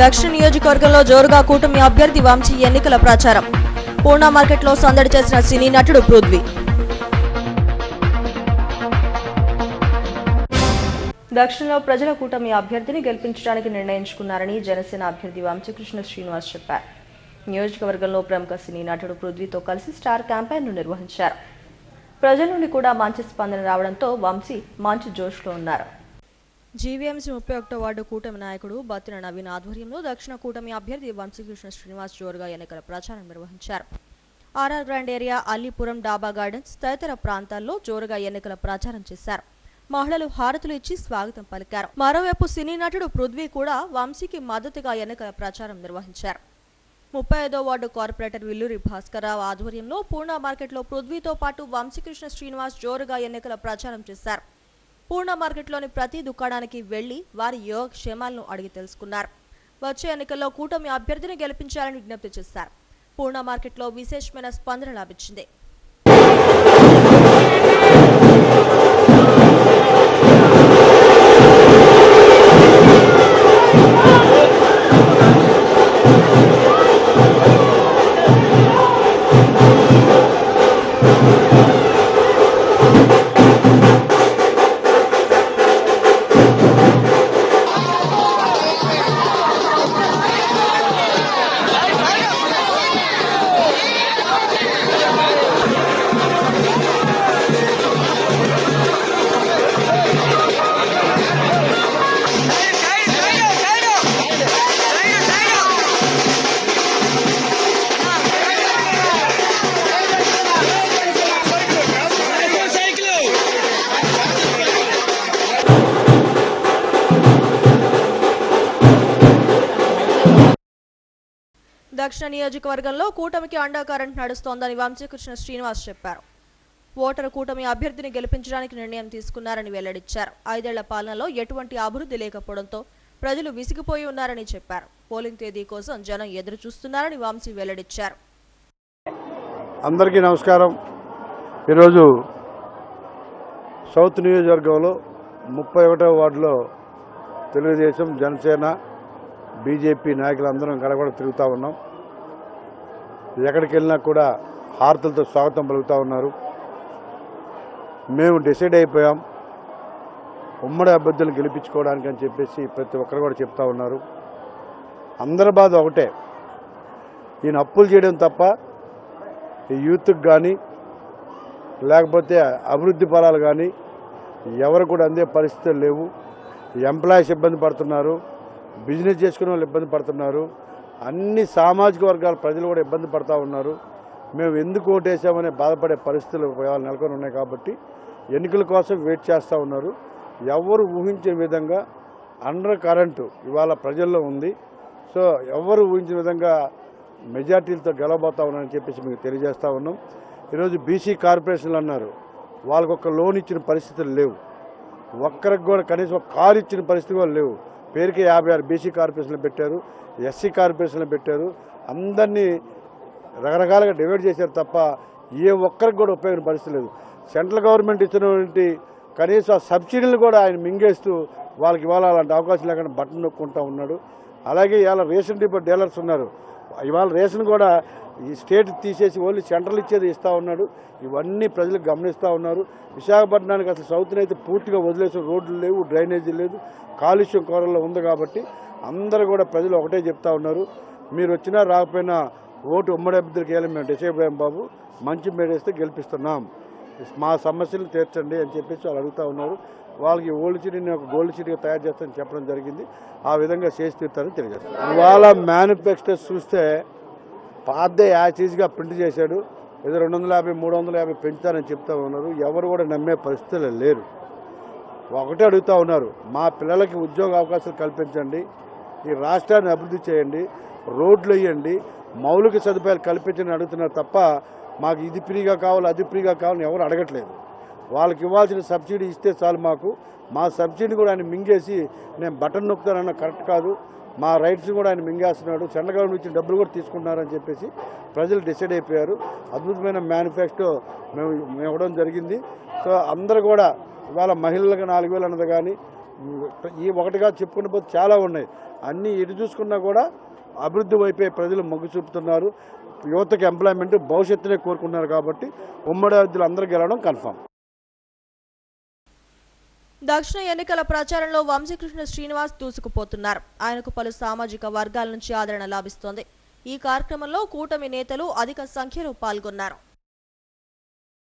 దక్షిణ నియోజకవర్గంలో జోరుగా కూటమి అభ్యర్థి వంశీ ఎన్నికల ప్రచారం. పూర్ణ మార్కెట్లో సందడి చేసిన సినీ నటుడు పృథ్వీ. దక్షిణలో ప్రజల కూటమి అభ్యర్థిని గెలిపించడానికి నిర్ణయించుకున్నారని జనసేన అభ్యర్థి వంశకృష్ణ శ్రీనివాస్ చెప్పారు. నియోజకవర్గంలో ప్రముఖ సినీ నటుడు పృథ్వీతో కలిసి స్టార్ క్యాంపెయిన్ను నిర్వహించారు. ప్రజల నుండి కూడా మంచి స్పందన రావడంతో వంశీ మంచి జోష్లో ఉన్నారు. జీవీఎంసీ ముప్పై ఒకటో వార్డు కూటమి నాయకుడు బత్తిన నవీన్ ఆధ్వర్యంలో దక్షిణ కూటమి అభ్యర్థి వంశీకృష్ణ శ్రీనివాస్ జోరుగా ఎన్నికల ప్రచారం నిర్వహించారు. ఆర్ఆర్ గ్రాండ్ ఏరియా అల్లీపురం డాబా గార్డెన్స్ తదితర ప్రాంతాల్లో జోరుగా ఎన్నికల ప్రచారం చేశారు. మహిళలు హారతులు ఇచ్చి స్వాగతం పలికారు. మరోవైపు సినీ నటుడు పృథ్వీ కూడా వంశీకి మద్దతుగా ఎన్నికల ప్రచారం నిర్వహించారు. ముప్పై ఐదో వార్డు కార్పొరేటర్ విల్లూరి భాస్కర్రావు ఆధ్వర్యంలో పూర్ణ మార్కెట్లో పృథ్వీతో పాటు వంశీకృష్ణ శ్రీనివాస్ జోరుగా ఎన్నికల ప్రచారం చేశారు. పూర్ణ మార్కెట్లోని ప్రతి దుకాణానికి వెళ్ళి వారి యోగక్షేమాలను అడిగి తెలుసుకున్నారు. వచ్చే ఎన్నికల్లో కూటమి అభ్యర్థిని గెలిపించాలని విజ్ఞప్తి చేశారు. పూర్ణ మార్కెట్లో విశేషమైన స్పందన లభించింది. దక్షిణ నియోజకవర్గంలో కూటమికి అండా కరెంట్ నడుస్తోందని వంశీకృష్ణ శ్రీనివాస్ చెప్పారు. ఓటరు కూటమి అభ్యర్థిని గెలిపించడానికి నిర్ణయం తీసుకున్నారని వెల్లడించారు. ఐదేళ్ళ పాలనలో ఎటువంటి అభివృద్ధి లేకపోవడంతో ప్రజలు విసిగిపోయి ఉన్నారని చెప్పారు. పోలింగ్ తేదీ కోసం జనం ఎదురు చూస్తున్నారని వంశీ వెల్లడించారు. అందరికీ నమస్కారం. ఈరోజు సౌత్ నియోజకవర్గంలో ముప్పై ఒకటో వార్డులో తెలుగుదేశం జనసేన బీజేపీ నాయకులందరం గడగడ తిరుగుతూ ఉన్నాం. ఎక్కడికి వెళ్ళినా కూడా హారతులతో స్వాగతం పలుకుతూ ఉన్నారు. మేము డిసైడ్ అయిపోయాం. ఉమ్మడి అభ్యర్థులను గెలిపించుకోవడానికి అని చెప్పేసి ప్రతి ఒక్కరు కూడా చెప్తా ఉన్నారు. అందరి బాధ ఒకటే. ఈయన అప్పులు చేయడం తప్ప ఈ యూత్కి కానీ లేకపోతే అభివృద్ధి ఫలాలు కానీ ఎవరు కూడా అందే పరిస్థితులు లేవు. ఎంప్లాయీస్ ఇబ్బంది పడుతున్నారు. బిజినెస్ చేసుకునే వాళ్ళు ఇబ్బంది పడుతున్నారు. అన్ని సామాజిక వర్గాల ప్రజలు కూడా ఇబ్బంది పడతా ఉన్నారు. మేము ఎందుకు ఓటేసామనే బాధపడే పరిస్థితులు నెలకొని ఉన్నాయి కాబట్టి ఎన్నికల కోసం వెయిట్ చేస్తూ ఉన్నారు. ఎవరు ఊహించిన విధంగా అండర్ కరెంటు ఇవాళ ప్రజల్లో ఉంది. సో ఎవరు ఊహించిన విధంగా మెజార్టీలతో గెలవబోతా ఉన్నారని చెప్పేసి మీకు తెలియజేస్తూ ఉన్నాం. ఈరోజు బీసీ కార్పొరేషన్లు అన్నారు వాళ్ళకు ఒక లోన్ ఇచ్చిన పరిస్థితులు లేవు. ఒక్కరికి కూడా కనీసం ఒక కారు ఇచ్చిన పరిస్థితి కూడా లేవు. పేరుకి యాభై ఆరు బీసీ కార్పొరేషన్లు పెట్టారు ఎస్సీ కార్పొరేషన్లు పెట్టారు. అందరినీ రకరకాలుగా డివైడ్ చేశారు తప్ప ఏ ఒక్కరికి కూడా ఉపయోగం పరిస్థితి లేదు సెంట్రల్ గవర్నమెంట్ ఇచ్చినటువంటి కనీసం సబ్సిడీలు కూడా ఆయన మింగేస్తూ వాళ్ళకి ఇవాళ అలాంటి అవకాశం లేకుండా బట్టన్ నొక్కుంటూ ఉన్నాడు. అలాగే ఇవాళ రేషన్ డిపో డీలర్స్ ఉన్నారు. ఇవాళ రేషన్ కూడా ఈ స్టేట్ తీసేసి ఓన్లీ సెంట్రల్ ఇచ్చేది ఇస్తూ ఉన్నాడు. ఇవన్నీ ప్రజలు గమనిస్తూ ఉన్నారు. విశాఖపట్నానికి అసలు సౌత్ని అయితే పూర్తిగా వదిలేసిన రోడ్లు లేవు డ్రైనేజీ లేదు కాలుష్యం కోరల్లో ఉంది కాబట్టి అందరూ కూడా ప్రజలు ఒకటే చెప్తా ఉన్నారు. మీరు వచ్చినా రాకపోయినా ఓటు ఉమ్మడి అభ్యర్థులకి వెళ్ళి మేము డిసైడ్ బాబు. మంచి మేడేస్తే గెలిపిస్తున్నాం. మా సమస్యలు తీర్చండి అని చెప్పేసి వాళ్ళు అడుగుతూ ఉన్నారు. వాళ్ళకి ఓల్డ్ సిటీని ఒక గోల్డ్ సిటీగా తయారు చేస్తానని చెప్పడం జరిగింది. ఆ విధంగా చేసి తీరుతారని తెలియజేస్తారు ఇవాళ మేనిఫెస్టో చూస్తే పాత యాచీజ్గా ప్రింట్ చేశాడు. ఏదో రెండు వందల యాభై మూడు వందల యాభై పెంచుతారని చెప్తా ఉన్నారు. ఎవరు కూడా నమ్మే పరిస్థితులు లేరు. ఒకటే అడుగుతూ ఉన్నారు. మా పిల్లలకి ఉద్యోగ అవకాశాలు కల్పించండి. ఈ రాష్ట్రాన్ని అభివృద్ధి చేయండి. రోడ్లు వేయండి. మౌలిక సదుపాయాలు కల్పించండి అడుగుతున్నారు తప్ప మాకు ఇది ఫ్రీగా కావాలి అది ఫ్రీగా కావాలని ఎవరు అడగట్లేదు. వాళ్ళకి ఇవ్వాల్సిన సబ్సిడీ ఇస్తే చాలు మాకు. మా సబ్సిడీ కూడా ఆయన మింగేసి నేను బటన్ నొక్కుతానన్న కరెక్ట్ కాదు. మా రైట్స్ కూడా ఆయన మింగేస్తున్నాడు. సెంట్రల్ గవర్నమెంట్ ఇచ్చిన డబ్బులు కూడా తీసుకుంటున్నారని చెప్పేసి ప్రజలు డిసైడ్ అయిపోయారు. అద్భుతమైన మేనిఫెస్టో మేము మేము ఇవ్వడం జరిగింది. సో అందరూ కూడా ఇవాళ మహిళలకు నాలుగు వేలు అన్నది కానీ ఈ ఒకటిగా చెప్పుకునే పోతే చాలా ఉన్నాయి. అన్నీ ఎటు చూసుకున్నా కూడా అభివృద్ధి వైపే ప్రజలు మొగ్గు చూపుతున్నారు. యువతకు ఎంప్లాయ్మెంట్ భవిష్యత్తునే కోరుకున్నారు కాబట్టి ఉమ్మడి అభ్యర్థులు అందరూ గెలవడం కన్ఫామ్ దక్షిణ ఎన్నికల ప్రచారంలో వంశీకృష్ణ శ్రీనివాస్ దూసుకుపోతున్నారు. ఆయనకు పలు సామాజిక వర్గాల నుంచి ఆదరణ లభిస్తోంది. ఈ కార్యక్రమంలో కూటమి నేతలు అధిక సంఖ్యలో పాల్గొన్నారు.